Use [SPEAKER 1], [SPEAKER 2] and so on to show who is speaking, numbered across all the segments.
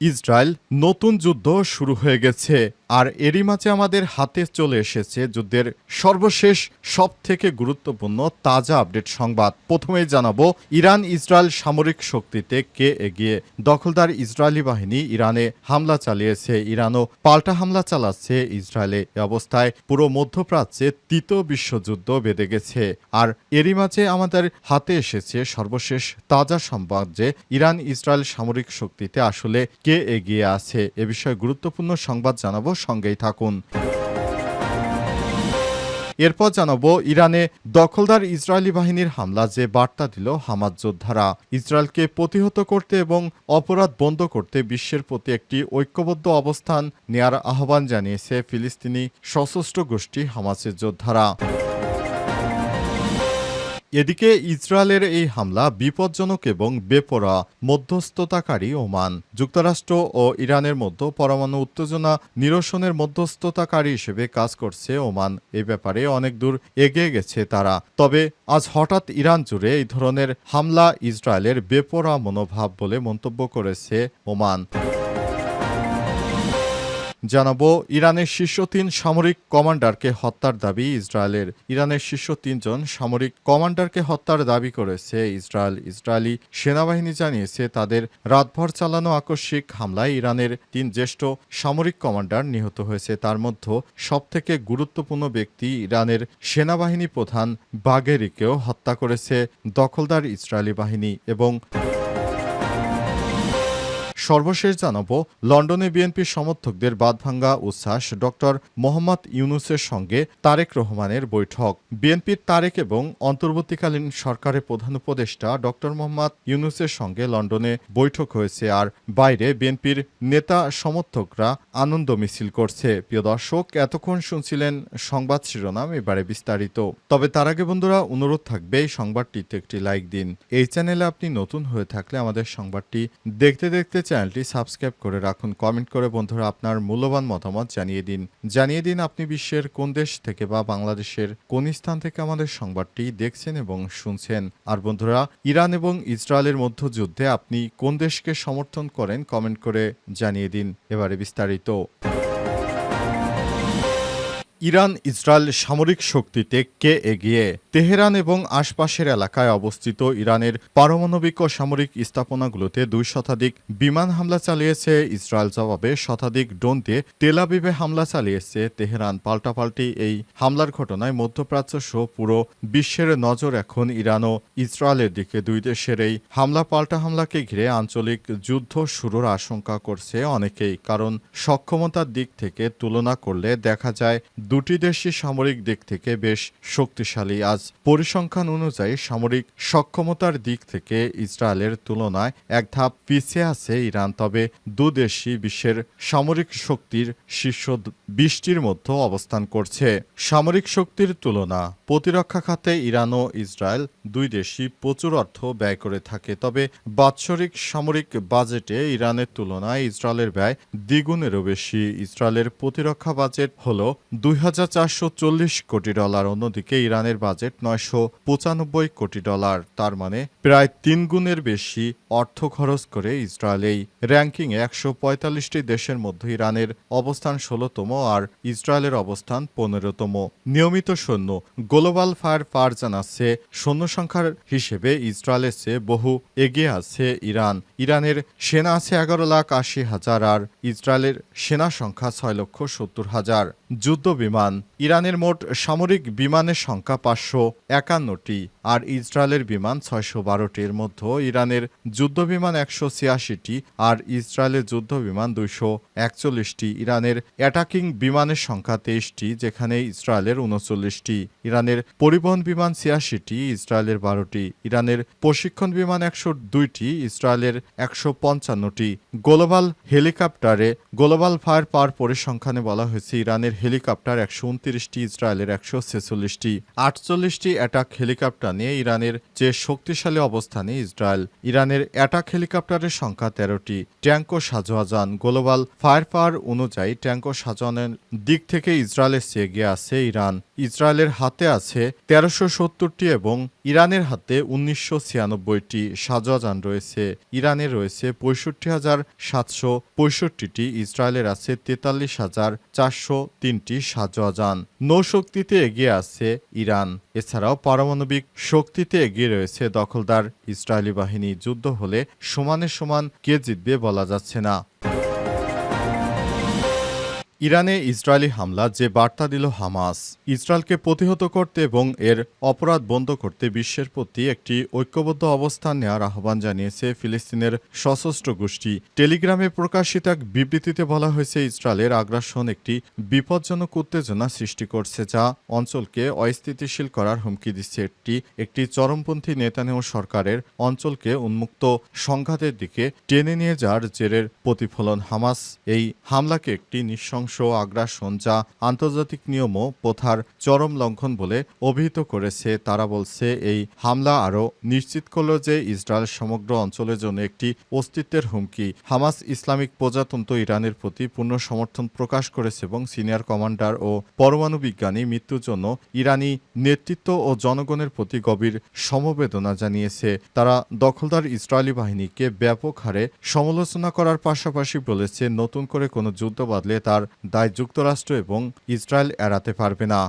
[SPEAKER 1] Israel নতুন যুদ্ধ শুরু হয়ে গেছে, আর এরই মাঝে আমাদের হাতে চলে এসেছে যুদ্ধের সর্বশেষ সব থেকে গুরুত্বপূর্ণ তাজা আপডেট সংবাদ। প্রথমেই জানাব ইরান ইসরায়েল সামরিক শক্তিতে কে এগিয়ে? দখলদার ইসরায়েলি বাহিনী ইরানে হামলা চালিয়েছে, ইরানও পাল্টা হামলা চালাচ্ছে ইসরায়েলে। এ অবস্থায় পুরো মধ্যপ্রাচ্যে তৃতীয় বিশ্বযুদ্ধ বেঁধে গেছে, আর এরই মাঝে আমাদের হাতে এসেছে সর্বশেষ তাজা সংবাদ যে ইরান ইসরায়েল সামরিক শক্তিতে আসলে কে এগিয়ে আছে। এ বিষয়ে গুরুত্বপূর্ণ সংবাদ জানাব, সঙ্গেই থাকুন। এরপর জানাব, ইরানে দখলদার ইসরায়েলি বাহিনীর হামলা যে বার্তা দিল হামাজ যোদ্ধারা। ইসরায়েলকে প্রতিহত করতে এবং অপরাধ বন্ধ করতে বিশ্বের প্রতি একটি ঐক্যবদ্ধ অবস্থান নেয়ার আহ্বান জানিয়েছে ফিলিস্তিনি সশস্ত্র গোষ্ঠী হামাসের যোদ্ধারা। এদিকে ইসরায়েলের এই হামলা বিপজ্জনক এবং বেপরা মধ্যস্থতাকারী ওমান। যুক্তরাষ্ট্র ও ইরানের মধ্যে পরমাণু উত্তেজনা নিরসনের মধ্যস্থতাকারী হিসেবে কাজ করছে ওমান। এ ব্যাপারে অনেক দূর এগিয়ে গেছে তারা। তবে আজ হঠাৎ ইরান জুড়ে এই ধরনের হামলা ইসরায়েলের বেপরা মনোভাব বলে মন্তব্য করেছে ওমান। জানাব, ইরানের শীর্ষ তিন সামরিক কমান্ডারকে হত্যার দাবি ইসরায়েলের। ইরানের শীর্ষ তিনজন সামরিক কমান্ডারকে হত্যার দাবি করেছে ইসরায়েল। ইসরায়েলি সেনাবাহিনী জানিয়েছে, তাদের রাতভর চালানো আকস্মিক হামলায় ইরানের তিন জ্যেষ্ঠ সামরিক কমান্ডার নিহত হয়েছে। তার মধ্যে সবথেকে গুরুত্বপূর্ণ ব্যক্তি ইরানের সেনাবাহিনী প্রধান বাগেরিকেও হত্যা করেছে। দখলদার ইসরায়েলি বাহিনী এবং সর্বশেষ জানাব, লন্ডনে বিএনপির সমর্থকদের বাদভাঙ্গা উচ্ছ্বাস ডক্টর মোহাম্মদ ইউনুসের সঙ্গে তারেক রহমানের বৈঠক। বিএনপির তারেক এবং অন্তর্বর্তীকালীন সরকারের প্রধান উপদেষ্টা ডক্টর মোহাম্মদ ইউনুসের সঙ্গে লন্ডনে বৈঠক হয়েছে আর বাইরে বিএনপির নেতা সমর্থকরা আনন্দ মিছিল করছে। প্রিয় দর্শক, এতক্ষণ শুনছিলেন সংবাদ শিরোনাম, এবারে বিস্তারিত। তবে তার আগে বন্ধুরা, অনুরোধ থাকবে এই সংবাদটিতে একটি লাইক দিন। এই চ্যানেলে আপনি নতুন হয়ে থাকলে আমাদের সংবাদটি দেখতে দেখতে চ্যানেলটি সাবস্ক্রাইব করে রাখুন। কমেন্ট করে, বন্ধুরা, আপনার মূল্যবান মতামত জানিয়ে দিন। জানিয়ে দিন আপনি বিশ্বের কোন দেশ থেকে বা বাংলাদেশের কোন স্থান থেকে আমাদের সংবাদটি দেখছেন এবং শুনছেন। আর বন্ধুরা, ইরান এবং ইসরায়েলের মধ্য যুদ্ধে আপনি কোন দেশকে সমর্থন করেন, কমেন্ট করে জানিয়ে দিন। এবারে বিস্তারিত। ইরান, ইসরায়েল সামরিক শক্তিতে কে এগিয়ে তেহরান এবং আশপাশের এলাকায় অবস্থিত ইরানের পারমাণবিক ও সামরিক স্থাপনাগুলোতে দুই শতাধিক বিমান হামলা চালিয়েছে ইসরায়েল। জবাবে শতাধিক ড্রোন দিয়ে তেলাবিবে হামলা চালিয়েছে তেহরান। পাল্টাপাল্টি এই হামলার ঘটনায় মধ্যপ্রাচ্য সহ পুরো বিশ্বের নজর এখন ইরান ও ইসরায়েলের দিকে। দুই দেশের এই হামলা, পাল্টা হামলাকে ঘিরে আঞ্চলিক যুদ্ধ শুরুর আশঙ্কা করছে অনেকেই, কারণ সক্ষমতার দিক থেকে তুলনা করলে দেখা যায় দুটি দেশই সামরিক দিক থেকে বেশ শক্তিশালী। আজ পরিসংখ্যান অনুযায়ী সামরিক সক্ষমতার দিক থেকে ইসরায়েলের তুলনায় এক ধাপ পিছিয়ে আছে ইরান, তবে দু দেশই বিশ্বের সামরিক শক্তির শীর্ষ বিশটির মধ্যে অবস্থান করছে। সামরিক শক্তির তুলনা, প্রতিরক্ষা খাতে ইরান ও ইসরায়েল দুই দেশই প্রচুর অর্থ ব্যয় করে থাকে, তবে বাৎসরিক সামরিক বাজেটে ইরানের তুলনায় ইসরায়েলের ব্যয় দ্বিগুণেরও বেশি। ইসরায়েলের প্রতিরক্ষা বাজেট হল দুই হাজার চারশো চল্লিশ কোটি ডলার, অন্যদিকে ইরানের বাজেট নয়শো পঁচানব্বই কোটি ডলার। তার মানে প্রায় তিন গুণের বেশি অর্থ খরচ করে ইসরায়েল। এই র্যাঙ্কিংয়ে একশো পঁয়তাল্লিশটি দেশের মধ্যে ইরানের অবস্থান ষোলোতম আর ইসরায়েলের অবস্থান পনেরোতম। নিয়মিত সৈন্য, গ্লোবাল ফায়ার পার জানাচ্ছে সৈন্য সংখ্যার হিসেবে ইসরায়েলের চেয়ে বহু এগিয়ে আছে ইরান। ইরানের সেনা আছে এগারো লাখ আশি হাজার আর ইসরায়েলের সেনা সংখ্যা ছয় লক্ষ সত্তর হাজার। যুদ্ধ বিমান ইরানের মোট সামরিক বিমানের সংখ্যা পাঁচশো একান্নটি আর ইসরায়েলের বিমান ছয়শো বারোটির মধ্যে ইরানের যুদ্ধ বিমান একশো ছিয়াশিটি আর ইসরায়েলের যুদ্ধ বিমান দুইশো একচল্লিশটি। ইরানের অ্যাটাকিং বিমানের সংখ্যা তেইশটি, যেখানে ইসরায়েলের উনচল্লিশটি। ইরানের পরিবহন বিমান ছিয়াশিটি, ইসরায়েলের বারোটি। ইরানের প্রশিক্ষণ বিমান একশো দুইটি, ইসরায়েলের একশো পঞ্চান্নটি। গ্লোবাল হেলিকপ্টারে, গ্লোবাল ফায়ার পাওয়ার পরিসংখ্যানে বলা হয়েছে, ইরানের হেলিকপ্টার হেলিকপ্টার একশো উনত্রিশটি, ইসরায়েলের একশো ছেচল্লিশটি, আটচল্লিশটি অ্যাটাক হেলিকপ্টার নিয়ে ইরানের যে শক্তিশালী অবস্থানে ইসরায়েল, ইরানের অ্যাটাক হেলিকপ্টারের সংখ্যা তেরোটি। ট্যাঙ্কও সাজোয়া যান গ্লোবাল ফায়ার পাওয়ার অনুযায়ী ট্যাঙ্কও সাজানোর দিক থেকে ইসরায়েলের চেয়ে এগিয়ে আছে ইরান। ইসরায়েলের হাতে আছে তেরোশো সত্তরটি এবং ইরানের হাতে উনিশশো ছিয়ানব্বইটি সাজোয়াজান রয়েছে। ইরানের রয়েছে পঁয়ষট্টি হাজার সাতশো পঁয়ষট্টিটি, ইসরায়েলের আছে তেতাল্লিশ হাজার চারশো তিনটি সাজোয়াজান নৌশক্তিতে এগিয়ে আসছে ইরান। এছাড়াও পারমাণবিক শক্তিতে এগিয়ে রয়েছে দখলদার ইসরায়েলি বাহিনী। যুদ্ধ হলে সমানে সমান কে জিতবে বলা যাচ্ছে না। ইরানে ইসরায়েলি হামলা যে বার্তা দিল হামাস, ইসরায়েলকে প্রতিহত করতে এবং এর অপরাধ বন্ধ করতে বিশ্বের প্রতি একটি ঐক্যবদ্ধ অবস্থান নেওয়ার আহ্বান জানিয়েছে ফিলিস্তিনের সশস্ত্র গোষ্ঠী। টেলিগ্রামে প্রকাশিত এক বিবৃতিতে বলা হয়েছে, ইসরায়েলের আগ্রাসন একটি বিপজ্জনক উত্তেজনা সৃষ্টি করছে যা অঞ্চলকে অস্থিতিশীল করার হুমকি দিচ্ছে। একটি একটি চরমপন্থী নেতানেহ সরকারের অঞ্চলকে উন্মুক্ত সংঘাতের দিকে টেনে নিয়ে যাওয়ার জেরের প্রতিফলন। হামাস এই হামলাকে একটি নৃশংস আগ্রাসন যা আন্তর্জাতিক নিয়ম ও প্রথার চরম লঙ্ঘন বলে অভিহিত করেছে তারা বলছে এই হামলা আরও নিশ্চিত করল যে ইসরায়েল সমগ্র অঞ্চলের জন্য একটি অস্তিত্বের হুমকি। হামাস ইসলামিক প্রজাতন্ত্র ইরানের প্রতি পূর্ণ সমর্থন প্রকাশ করেছে এবং সিনিয়র কমান্ডার ও পরমাণু বিজ্ঞানী মৃত্যুর জন্য ইরানি নেতৃত্ব ও জনগণের প্রতি গভীর সমবেদনা জানিয়েছে। তারা দখলদার ইসরায়েলি বাহিনীকে ব্যাপক হারে সমালোচনা করার পাশাপাশি বলেছে, নতুন করে কোনো যুদ্ধ বাদলে তার দায় যুক্তরাষ্ট্র এবং ইসরায়েল এড়াতে পারবে না।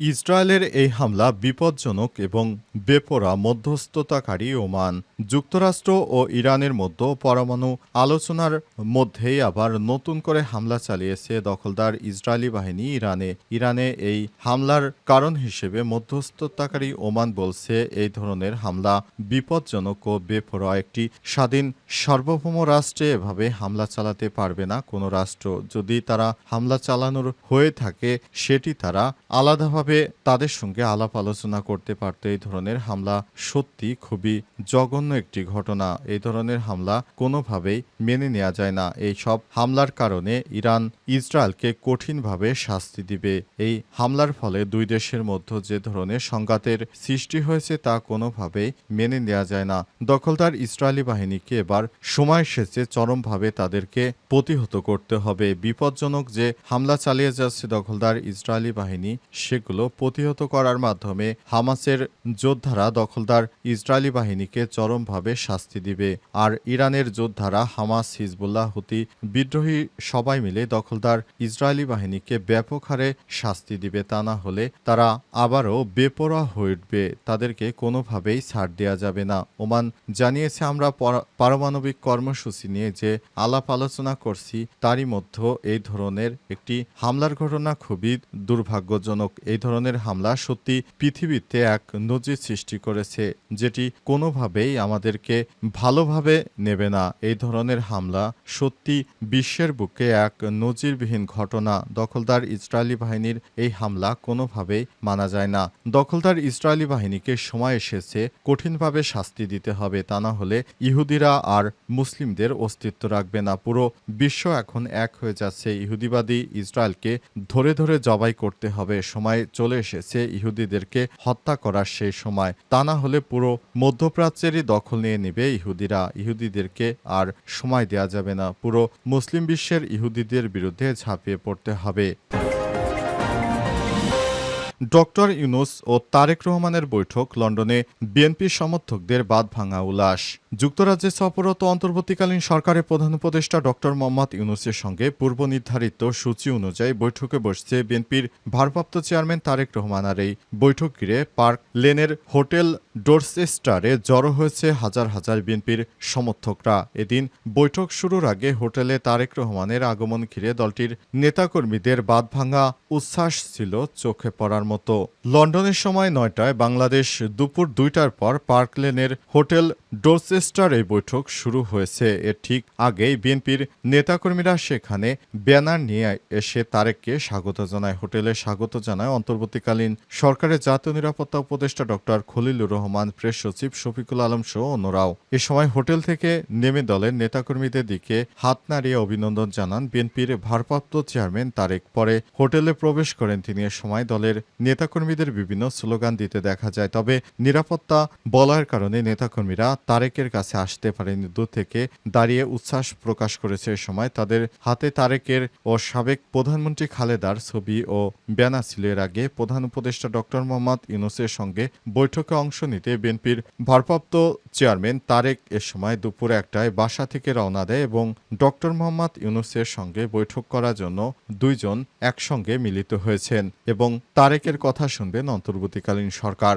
[SPEAKER 1] ইসরায়েলের এই হামলা বিপজ্জনক এবং বেপরা মধ্যস্থতাকারী ওমান, যুক্তরাষ্ট্র ও ইরানের মধ্যে পরমাণু আলোচনার মধ্যেই আবার নতুন করে হামলা চালিয়েছে দখলদার ইসরায়েলি বাহিনী ইরানে। ইরানে এই হামলার কারণ হিসেবে মধ্যস্থতাকারী ওমান বলছে, এই ধরনের হামলা বিপজ্জনক ও বেপরোয়া একটি স্বাধীন সার্বভৌম রাষ্ট্রে এভাবে হামলা চালাতে পারবে না কোনো রাষ্ট্র। যদি তারা হামলা চালানোর হয়ে থাকে, সেটি তারা আলাদাভাবে তাদের সঙ্গে আলাপ আলোচনা করতে পারত এই ধরনের হামলা সত্যি খুবই জঘন্য একটি ঘটনা। এই ধরনের হামলা কোনোভাবেই মেনে নেওয়া যায় না। এই সব হামলার কারণে ইরান ইসরায়েলকে কঠিনভাবে শাস্তি দিবে। এই হামলার ফলে দুই দেশের মধ্যে যে ধরনের সংঘাতের সৃষ্টি হয়েছে তা কোনোভাবেই মেনে নেওয়া যায় না। দখলদার ইসরায়েলি বাহিনীকে এবার সময় এসেছে চরমভাবে তাদেরকে প্রতিহত করতে হবে। বিপজ্জনক যে হামলা চালিয়ে যাচ্ছে দখলদার ইসরায়েলি বাহিনী, সেগুলো প্রতিহত করার মাধ্যমে হামাসের যোদ্ধারা দখলদার ইসরায়েলি বাহিনীকে চরমভাবে শাস্তি দিবে। আর ইরানের যোদ্ধারা হামাস, হিজবুল্লাহ, হুতি বিদ্রোহী সবাই মিলে দখলদার ইসরায়েলি বাহিনীকে ব্যাপক হারে শাস্তি দিবে। তা না হলে তারা আবারও বেপরোয়া হয়ে উঠবে। তাদেরকে কোনোভাবেই ছাড় দেওয়া যাবে না। ওমান জানিয়েছে, আমরা পারমাণবিক কর্মসূচি নিয়ে যে আলাপ আলোচনা করছি, তারই মধ্যে এই ধরনের একটি হামলার ঘটনা খুবই দুর্ভাগ্যজনক। এই ধরনের হামলা সত্যি পৃথিবীতে এক নজির সৃষ্টি করেছে, যেটি কোনোভাবেই আমাদেরকে ভালোভাবে নেবে না। এই ধরনের হামলা সত্যি বিশ্বের বুকে এক নজিরবিহীন ঘটনা। দখলদার ইসরায়েলি বাহিনীর এই হামলা কোনোভাবেই মানা যায় না। দখলদার ইসরায়েলি বাহিনীকে সময় এসেছে, কঠিনভাবে শাস্তি দিতে হবে। তা না হলে ইহুদিরা আর মুসলিমদের অস্তিত্ব রাখবে না। পুরো বিশ্ব এখন এক হয়ে যাচ্ছে। ইহুদিবাদী ইসরায়েলকে ধরে ধরে জবাই করতে হবে। সময় চলে এসেছে ইহুদিদেরকে হত্যা করার সেই সময়। তা না হলে পুরো মধ্যপ্রাচ্যেরই দখল নিয়ে নেবে ইহুদিরা। ইহুদিদেরকে আর সময় দেওয়া যাবে না। পুরো মুসলিম বিশ্বের ইহুদিদের বিরুদ্ধে ঝাঁপিয়ে পড়তে হবে। ডক্টর ইউনুস ও তারেক রহমানের বৈঠক লন্ডনে বিএনপি সমর্থকদের বাদ ভাঙা উল্লাস যুক্তরাজ্যে সফরত অন্তর্বর্তীকালীন সরকারের প্রধান উপদেষ্টা ডক্টর মোহাম্মদ ইউনুসের সঙ্গে পূর্ব নির্ধারিত সূচি অনুযায়ী বৈঠকে বসছে বিএনপির ভারপ্রাপ্ত চেয়ারম্যান তারেক রহমান আর এই বৈঠক ঘিরে পার্ক লেনের হোটেল ডোরসেস্টারে জড়ো হয়েছে হাজার হাজার বিএনপির সমর্থকরা। এদিন বৈঠক শুরুর আগে হোটেলে তারেক রহমানের আগমন ঘিরে দলটির নেতাকর্মীদের বাদ ভাঙা উচ্ছ্বাস ছিল চোখে পড়ার মতো। লন্ডনের সময় নয়টায় বাংলাদেশ দুপুর দুইটার পর পার্ক লেনের হোটেল ডোরচেস্টার এই বৈঠক শুরু হয়েছে। এর ঠিক আগেই বিএনপির নেতাকর্মীরা সেখানে ব্যানার নিয়ে এসে তারেককে স্বাগত জানায়। হোটেলে স্বাগত জানায় অন্তর্বর্তীকালীন সরকারের জাতীয় নিরাপত্তা উপদেষ্টা ডক্টর খলিলুর রহমান। রহমান, প্রেস সচিব শফিকুল আলম সহ অন্যরাও। এ সময় হোটেল থেকে নেমে দলের নেতাকর্মীদের দিকে হাত নাড়িয়ে অভিনন্দন জানান বিএনপির ভারপ্রাপ্ত চেয়ারম্যান তারেক। পরে হোটেলে প্রবেশ করেন তিনি। এ সময় দলের নেতাকর্মীদের বিভিন্ন স্লোগান দিতে দেখা যায়। তবে নিরাপত্তা বলার কারণে নেতাকর্মীরা তারেকের কাছে আসতে পারেনি দূর থেকে দাঁড়িয়ে উচ্ছ্বাস প্রকাশ করেছে। এ সময় তাদের হাতে তারেকের ও সাবেক প্রধানমন্ত্রী খালেদার ছবি ও ব্যানার ছিল। এর আগে প্রধান উপদেষ্টা ডক্টর মোহাম্মদ ইউনুসের সঙ্গে বৈঠকে অংশ নিতে বিএনপির ভারপ্রাপ্ত চেয়ারম্যান তারেক এ সময় দুপুর একটায় বাসা থেকে রওনা দেয় এবং ডক্টর মোহাম্মদ ইউনুসের সঙ্গে বৈঠক করার জন্য দুইজন একসঙ্গে মিলিত হয়েছেন এবং তারেকের কথা শুনবেন অন্তর্বর্তীকালীন সরকার।